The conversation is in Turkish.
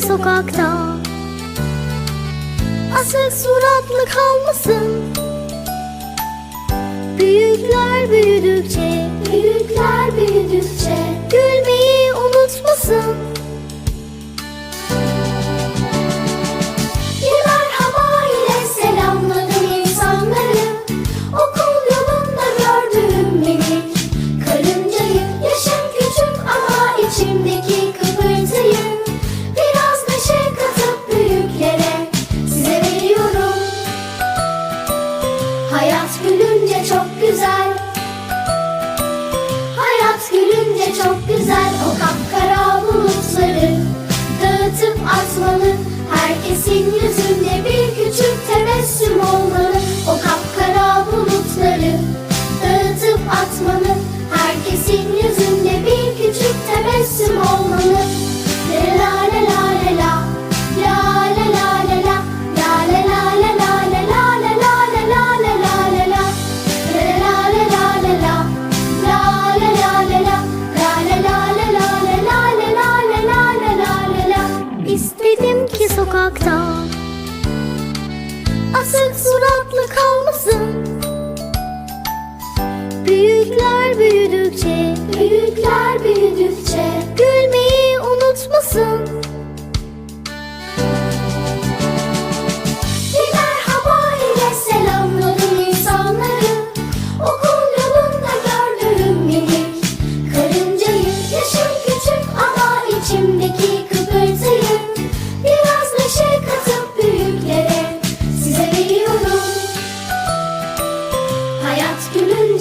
sokakta. Asık suratlı kalmasın. Büyükler büyüdükçe Hayat gülünce çok güzel. Hayat gülünce çok güzel. O kapkara bulutları Dağıtıp atmalı Herkesin yüzünde sokakta. Asık suratlı kalmasın. Büyükler büyüdükçe Büyükler büyüdükçe